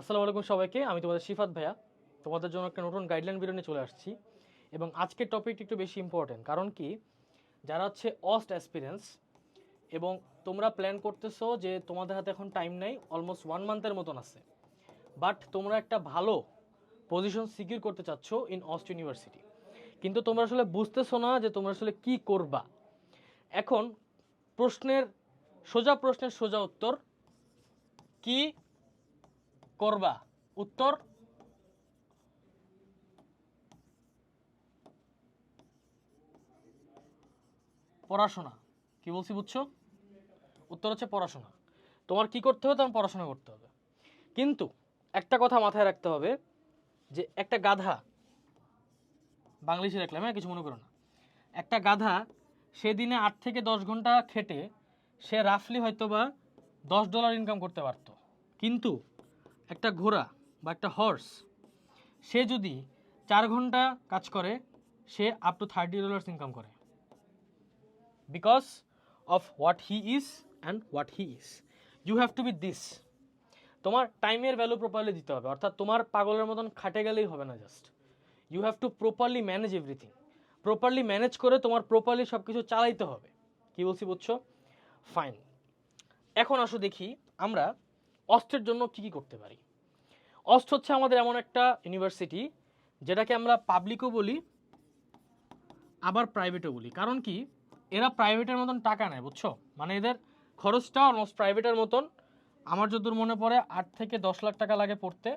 আসসালামু আলাইকুম সবাইকে, আমি তোমাদের শিফাত ভাইয়া। তোমাদের জন্য একটা নতুন গাইডলাইন ভিডিও নিয়ে চলে আসছি। এবং আজকের টপিকটি একটু বেশি ইম্পর্টেন্ট কারণ কি? যারা হচ্ছে অস্ট অ্যাসপিরেন্স এবং তোমরা প্ল্যান করতেছো যে তোমাদের হাতে এখন টাইম নেই অলমোস্ট ওয়ান মান্থের মতন আছে। বাট তোমরা একটা ভালো পজিশন সিকিউর করতে চাচ্ছ ইন অস্ট ইউনিভার্সিটি কিন্তু তোমরা আসলে বুঝতেছো না যে তোমরা আসলে কি করবা। এখন প্রশ্নের, সোজা প্রশ্নের সোজা উত্তর, কি করবা। উত্তর? পড়াশোনা। কি বলছি বুঝছ? উত্তর হচ্ছে পড়াশোনা। তোমার কি করতে হবে? তোমার পড়াশোনা করতে হবে। কিন্তু একটা কথা মাথায় রাখতে হবে যে একটা গাধা বাংলিশে রাখলাম হ্যাঁ কিছু মনে করো না। একটা গাধা সেদিনে আট থেকে দশ ঘণ্টা খেটে সে রাফলি হয়তো বা দশ ডলার ইনকাম করতে পারতো। কিন্তু একটা ঘোড়া বা একটা হর্স সে যদি চার ঘণ্টা কাজ করে, সে up to thirty dollars income করে। Because of what he is and what he is you have to be this তোমার টাইমের ভ্যালু প্রপারলি দিতে হবে। অর্থাৎ তোমার পাগলের মতন খাটে গেলেই হবে না just you have to properly manage everything properly manage করে তোমার প্রপারলি সব কিছু চালাইতে হবে। কি বলছি বুঝছ? ফাইন এখন আসো দেখি আমরা অস্ত্রের জন্য কি কি করতে পারি। অস্ট হচ্ছে আমাদের এমন একটা ইউনিভার্সিটি যেটাকে আমরা পাবলিকও বলি, আবার প্রাইভেটও বলি। কারণ কি? এরা প্রাইভেটের মতন টাকা নেয়, বুঝছ? মানে এদের খরচটা অলমোস্ট প্রাইভেটের মতন। আমার যতদূর মনে পড়ে, আট থেকে দশ লাখ টাকা লাগে পড়তে।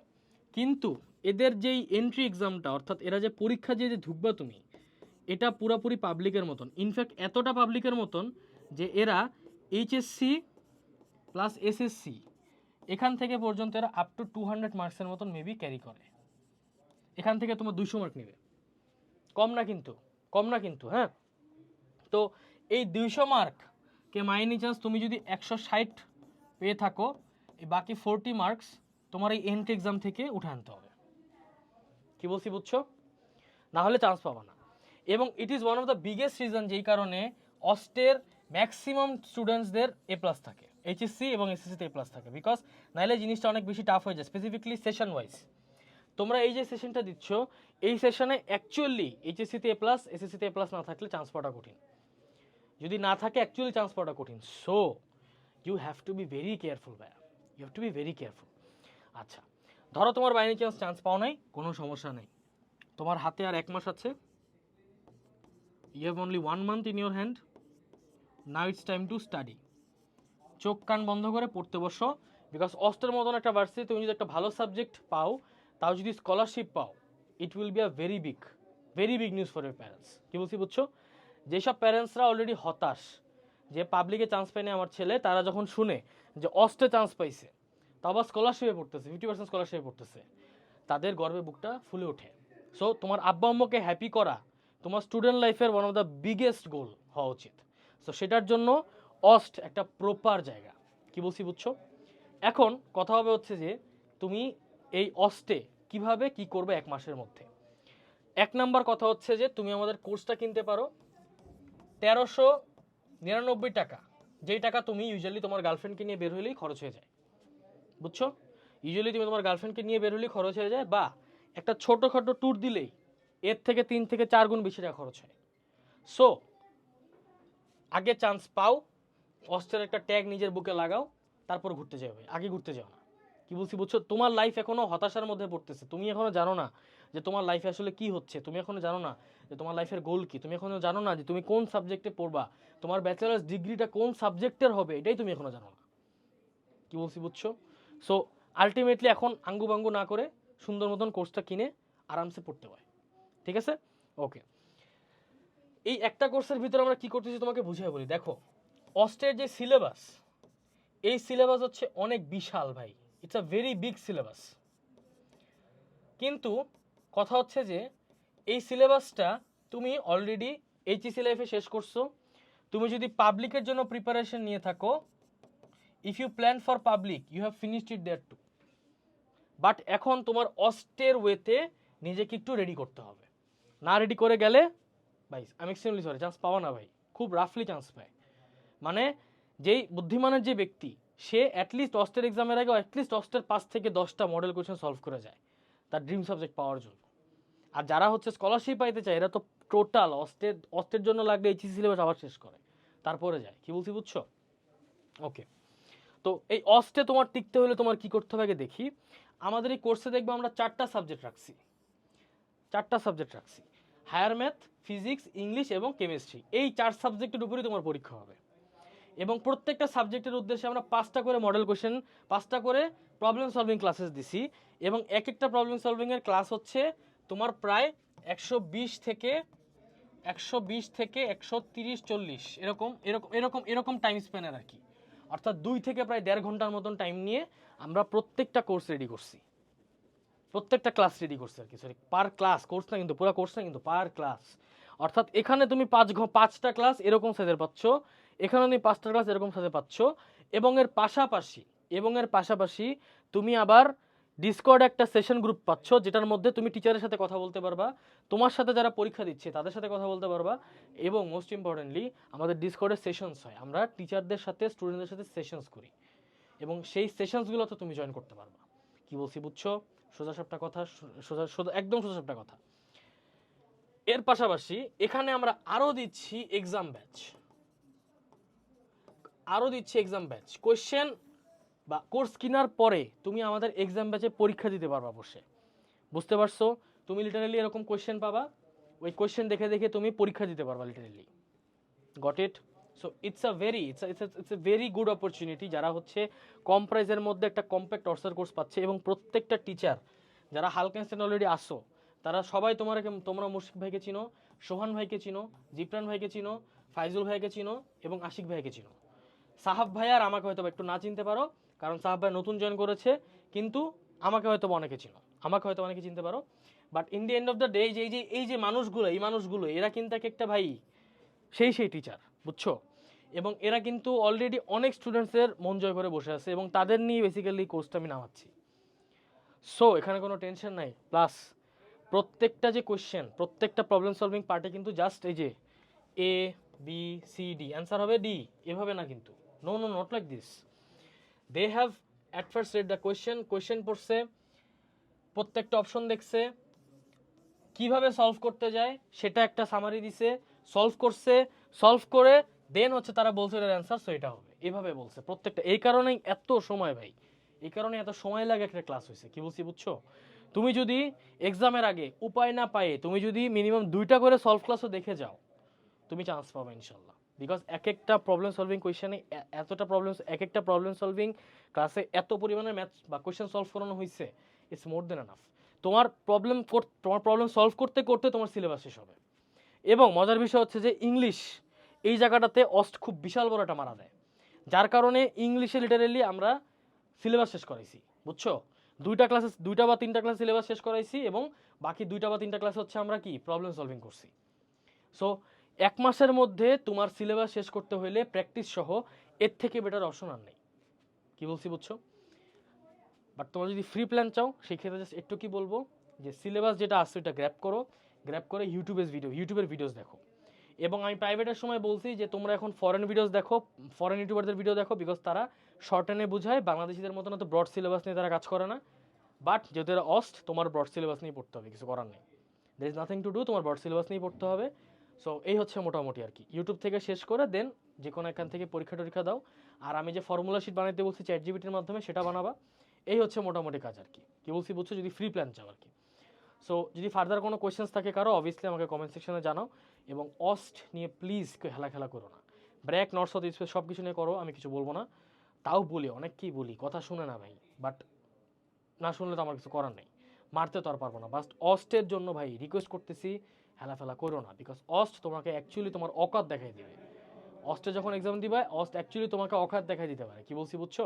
কিন্তু এদের যেই এন্ট্রি এক্সামটা অর্থাৎ এরা যে পরীক্ষা যে ঢুকবা তুমি, এটা পুরোপুরি পাবলিকের মতন। ইনফ্যাক্ট এতটা পাবলিকের মতন যে এরা এইচএসসি প্লাস এসএসসি এখান থেকে পর্যন্ত এরা আপ টু টু হান্ড্রেড মার্কসের মতন মেবি ক্যারি করে। এখান থেকে তোমার দুশো মার্ক নেবে। কম না কিন্তু, কম না কিন্তু হ্যাঁ? তো এই দুইশো মার্ককে মাইনি চান্স তুমি যদি একশো ষাট পেয়ে থাকো, এই বাকি ফোরটি মার্কস তোমার এই এন্ট্রি এক্সাম থেকে উঠে আনতে হবে। কি বলছি বুঝছ? না হলে চান্স পাবা না। এবং it is one of the biggest reason যেই কারণে অস্টের ম্যাক্সিমাম স্টুডেন্টসদের এ প্লাস থাকে। এইচএসসি এবং এসএসসিতে প্লাস থাকে। বিকজ নাহলে জিনিসটা অনেক বেশি টাফ হয়ে যায় স্পেসিফিকলি সেশন ওয়াইজ তোমরা এই যে সেশনটা দিচ্ছ, এই সেশনে অ্যাকচুয়ালি এইচএসসিতে এ প্লাস এসএসসিতে এ প্লাস না থাকলে চান্স পাওয়াটা কঠিন। যদি না থাকে অ্যাকচুয়ালি চান্স পাওয়াটা কঠিন। So you have to be very careful ভাইয়া। You have to be very careful আচ্ছা ধরো তোমার বাইরে চান্স চান্স পাও নাই, কোনো সমস্যা নেই। তোমার হাতে আর এক মাস আছে। You have only one month in your hand now it's time to study চোখ কান বন্ধ করে পড়তে বসো। বিকজ অস্টের মতন একটা ভার্সিটি তুমি যদি একটা ভালো সাবজেক্ট পাও, তাও যদি স্কলারশিপ পাও it will be a very big very big news for your parents কী বলছি বুঝছ? যেসব প্যারেন্টসরা অলরেডি হতাশ, যে পাবলিকে চান্স পায়নি আমার ছেলে, তারা যখন শুনে যে অস্টে চান্স পাইছে তা আবার স্কলারশিপে পড়তেছে ফিফটি পার্সেন্ট স্কলারশিপে পড়তেছে, তাদের গর্বে বুকটা ফুলে ওঠে। সো তোমার আব্বা আম্মুকে হ্যাপি করা তোমার স্টুডেন্ট লাইফের one of the biggest goal হওয়া উচিত। সো সেটার জন্য অস্ট একটা প্রপার জায়গা। কি বলছি বুঝছ? এখন কথা হবে হচ্ছে যে, তুমি এই অস্টে কীভাবে কি করবে এক মাসের মধ্যে? এক নাম্বার কথা হচ্ছে যে, তুমি আমাদের কোর্সটা কিনতে পারো। তেরোশো নিরানব্বই টাকা। যেই টাকা তুমি ইউজুয়ালি তোমার গার্লফ্রেন্ডকে নিয়ে বের হলেই খরচ হয়ে যায়। বুঝছ? ইউজুয়ালি তুমি তোমার গার্লফ্রেন্ডকে নিয়ে বের হলেই খরচ হয়ে যায়, বা একটা ছোটোখাটো ট্যুর দিলেই এর থেকে তিন থেকে চার গুণ বেশি টাকা খরচ হয়। সো আগে চান্স পাও অস্ট্রের একটা ট্যাগ নিজের বুকে লাগাও, তারপর ঘুরতে যাবে, আগে ঘুরতে যাও না। কি বলছি, বুঝছ? তোমার লাইফ এখনও হতাশার মধ্যে পড়তেছে। তুমি এখনও জানো না যে তোমার লাইফে আসলে কি হচ্ছে। তুমি এখনও জানো না যে তোমার লাইফের গোল কি। তুমি এখনও জানো না যে তুমি কোন সাবজেক্টে পড়বা। তোমার ব্যাচেলার্স ডিগ্রিটা কোন সাবজেক্টের হবে, এটাই তুমি এখনও জানো না। কি বলছি, বুঝছ? সো আলটিমেটলি এখন আঙ্গু বাঙ্গু না করে সুন্দর মতন কোর্সটা কিনে আরামসে পড়তে হয়। ঠিক আছে? ওকে এই একটা কোর্সের ভিতরে আমরা কি করতেছি তোমাকে বুঝিয়ে বলি। দেখো অস্টের যে সিলেবাস এই সিলেবাস হচ্ছে অনেক বিশাল ভাই। It's a very big syllabus কিন্তু কথা হচ্ছে যে, এই সিলেবাসটা তুমি অলরেডি এইচএসি লাইফে শেষ করছ। তুমি যদি পাবলিকের জন্য প্রিপারেশন নিয়ে থাকো if you plan for public you have finished it there too but এখন তোমার অস্টের ওয়েতে নিজেকে একটু রেডি করতে হবে। না রেডি করে গেলে, ভাই আমি এক্সট্রিমলি সরি চান্স পাওয়া না ভাই। খুব রাফলি চান্স পায়। মানে যেই বুদ্ধিমানের যে ব্যক্তি, সে অ্যাটলিস্ট অস্টের এক্সামের আগে অ্যাটলিস্ট অস্টের পাঁচ থেকে দশটা মডেল কোয়েশ্চেন সলভ করে যায়, তার ড্রিম সাবজেক্ট পাওয়ার জন্য। আর যারা হচ্ছে স্কলারশিপ পাইতে চায়, এরা তো টোটাল অস্টের অস্টের জন্য লাগলে এইচএসি সিলেবাস আবার শেষ করে, তারপরে যায়। কি বলছি বুঝছ? ওকে তো এই অস্টে তোমার টিকতে হলে তোমার কি করতে হবে আগে দেখি। আমাদের এই কোর্সে দেখব আমরা চারটা সাবজেক্ট রাখছি। চারটা সাবজেক্ট রাখছি। হায়ার ম্যাথ ফিজিক্স ইংলিশ এবং কেমিস্ট্রি এই চার সাবজেক্টের উপরেই তোমার পরীক্ষা হবে। এবং প্রত্যেকটা সাবজেক্টের উদ্দেশ্যে আমরা পাঁচটা করে মডেল কোশ্চেন পাঁচটা করে প্রবলেম সলভিং ক্লাসেস দিছি। এবং এক একটা প্রবলেম সলভিংয়ের ক্লাস হচ্ছে তোমার প্রায় একশো বিশ থেকে একশো বিশ থেকে একশো তিরিশ চল্লিশ, এরকম এরকম এরকম এরকম টাইম স্প্যানের আর কি। অর্থাৎ দুই থেকে প্রায় দেড় ঘণ্টার মতন টাইম নিয়ে আমরা প্রত্যেকটা কোর্স রেডি করছি। প্রত্যেকটা ক্লাস রেডি করছি আর কি সরি পার ক্লাস কোর্স না কিন্তু, পুরো কোর্স না কিন্তু পার ক্লাস অর্থাৎ এখানে তুমি পাঁচ পাঁচটা ক্লাস এরকম সাইজের পাচ্ছ। এখানে তুমি পাঁচটা ক্লাস এরকম সাথে পাচ্ছ। এবং এর পাশাপাশি, এবং এর পাশাপাশি তুমি আবার ডিসকর্ড একটা সেশন গ্রুপ পাচ্ছ, যেটার মধ্যে তুমি টিচারের সাথে কথা বলতে পারবা, তোমার সাথে যারা পরীক্ষা দিচ্ছে তাদের সাথে কথা বলতে পারবা, এবং মোস্ট ইম্পর্টেন্টলি আমাদের ডিসকর্ডে সেশনস হয়। আমরা টিচারদের সাথে স্টুডেন্টদের সাথে সেশনস করি। এবং সেই সেশনসগুলোতে তুমি জয়েন করতে পারবা। কি বলছি, বুঝছ? সোজা সাপটা কথা সোজা সোজা, একদম সোজা সাপটা কথা। এর পাশাপাশি এখানে আমরা আরও দিচ্ছি এক্সাম ব্যাচ আরও দিচ্ছি এক্সাম ব্যাচ কোয়েশ্চেন বা কোর্স কেনার পরে তুমি আমাদের এক্সাম ব্যাচে পরীক্ষা দিতে পারবা বসে। বুঝতে পারছ? তুমি লিটারালি এরকম কোয়েশ্চেন পাবা। ওই কোয়েশ্চেন দেখে দেখে তুমি পরীক্ষা দিতে পারবা literally got it so it's a very it's it's it's a very good opportunity যারা হচ্ছে কম প্রাইসের মধ্যে একটা কম্প্যাক্ট অর্সার কোর্স পাচ্ছে এবং প্রত্যেকটা টিচার যারা হালকা ইনস্ট্যান্ট অলরেডি আসো তারা সবাই তোমার তোমরা মুশফিক ভাইকে চিনো, সোহান ভাইকে চিনো, জিপ্রান ভাইকে চিনো, ফাইজুল ভাইকে চিনো এবং আশিক ভাইকে চিনো। সাহাব ভাই আর আমাকে হয়তো একটু না চিনতে পারো, কারণ সাহাব ভাই নতুন জয়েন করেছে, কিন্তু আমাকে হয়তো অনেকে চিনো। আমাকে হয়তো অনেকে চিনতে পারো। But in the end of the day এই যে এই যে মানুষগুলো, এই মানুষগুলো, এরা কিন্তু এক একটা ভাই, সেই সেই টিচার বুঝছ? এবং এরা কিন্তু অলরেডি অনেক স্টুডেন্টসের মন জয় করে বসে আছে এবং তাদের নিয়ে বেসিক্যালি কোর্সটা আমি নামাচ্ছি। সো এখানে কোনো টেনশন নাই। প্লাস প্রত্যেকটা যে কোয়েশ্চেন প্রত্যেকটা প্রবলেম সলভিং পার্টে কিন্তু জাস্ট এই যে A B C D answer হবে ডি এভাবে না কিন্তু। No no not like this they have at first read the question question পড়ছে, প্রত্যেকটা অপশন দেখছে, কীভাবে সলভ করতে যায়, সেটা একটা সামারি দিছে সলভ করছে সলভ করে দেন হচ্ছে তারা বলছে এটার অ্যান্সার সো এটা হবে। এভাবে বলছে, প্রত্যেকটা। এই কারণেই এত সময় ভাই, এই কারণে এত সময় লাগে একটা ক্লাস হয়েছে কি বলছি বুঝছ? তুমি যদি এক্সামের আগে উপায় না পায়ে, তুমি যদি মিনিমাম দুইটা করে সলভ ক্লাসও দেখে যাও, তুমি চান্স পাবে ইনশাল্লাহ। বিকজ এক একটা প্রবলেম সলভিং কোয়েশনে এতটা প্রবলেম এক একটা প্রবলেম সলভিং ক্লাসে এত পরিমাণে ম্যাথ বা কোয়েশ্চেন সলভ করানো হয়েছে ইটস মোর দেন এনাফ তোমার প্রবলেম তোমার প্রবলেম সলভ করতে করতে তোমার সিলেবাস শেষ হবে। এবং মজার বিষয় হচ্ছে যে ইংলিশ এই জায়গাটাতে অস্ট খুব বিশাল বড় একটা মারা দেয় যার কারণে ইংলিশে লিটারেলি আমরা সিলেবাস শেষ করাইছি, বুঝছ? দুইটা ক্লাসে দুইটা বা তিনটা ক্লাস সিলেবাস শেষ করাইছি এবং বাকি দুইটা বা তিনটা ক্লাস হচ্ছে আমরা কি? প্রবলেম সলভিং করছি। সো এক মাসের মধ্যে তোমার সিলেবাস শেষ করতে হলে প্র্যাকটিস সহ এর থেকে বেটার অপশন আর নেই। কি বলছি বুঝছ? বাট তোমরা যদি ফ্রি প্ল্যান চাও, সেই ক্ষেত্রে জাস্ট একটু কি বলব? যে সিলেবাস যেটা আসছে ওটা গ্র্যাপ করো। গ্র্যাপ করে ইউটিউবের ভিডিও ইউটিউবের ভিডিওস দেখো। এবং আমি প্রাইভেটের সময় বলছি যে তোমরা এখন ফরেন ভিডিওস দেখো ফরেন ইউটিউবারদের ভিডিও দেখো বিকজ তারা শর্ট টেনে বোঝায়, বাংলাদেশিদের মতন তো ব্রড সিলেবাস নিয়ে তারা কাজ করে না। বাট যেহেতু অস্ট তোমার ব্রড সিলেবাস নিয়ে পড়তে হবে, কিছু করার নেই। There is nothing to do তোমার ব্রড সিলেবাস নিয়ে পড়তে হবে। সো এই হচ্ছে মোটামুটি আর কি। ইউটিউব থেকে শেষ করে দেন যে কোনো এখান থেকে পরীক্ষা টরীক্ষা দাও। আর আমি যে ফর্মুলা শিট বানাইতে বলছি চ্যাট জিবিটির মাধ্যমে সেটা বানাবা। এই হচ্ছে মোটামুটি কাজ আর কি। কি বলছি বুঝছ? যদি ফ্রি প্ল্যান চাও আর কি। সো যদি ফার্দার কোনো কোয়েশ্চেন্স থাকে কারও অবভিয়াসলি আমাকে কমেন্ট সেকশনে জানাও। এবং অস্ট নিয়ে প্লিজ হেলা খেলা করো না। ব্র্যাক নর্থ সাউথ স্পেস সব কিছু নিয়ে করো, আমি কিছু বলব না। তাও বলি অনেককেই বলি, কথা শুনে না ভাই। বাট না শুনলে তো আমার কিছু করার নেই। মারতে তো আর পারব না। বাস্ট অস্টের জন্য ভাই রিকোয়েস্ট করতেছি। হেলাফেলা করো না বিকজ অস্ট তোমাকে অ্যাকচুয়ালি তোমার অকাত দেখাই দিবে। অস্টে যখন এক্সাম দিবে অস্ট অ্যাকচুয়ালি তোমাকে অকাত দেখাই দিতে পারে। কি বলছি বুঝছ?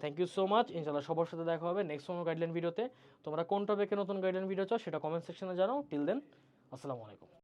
থ্যাংক ইউ সো মাচ ইনশাল্লাহ সবার সাথে দেখা হবে নেক্সট কোনো গাইডলাইন ভিডিওতে তোমরা কোন টপিকে নতুন গাইডলাইন ভিডিও চাও, সেটা কমেন্ট সেকশনে জানাও। টিল দেন আসসালামু আলাইকুম।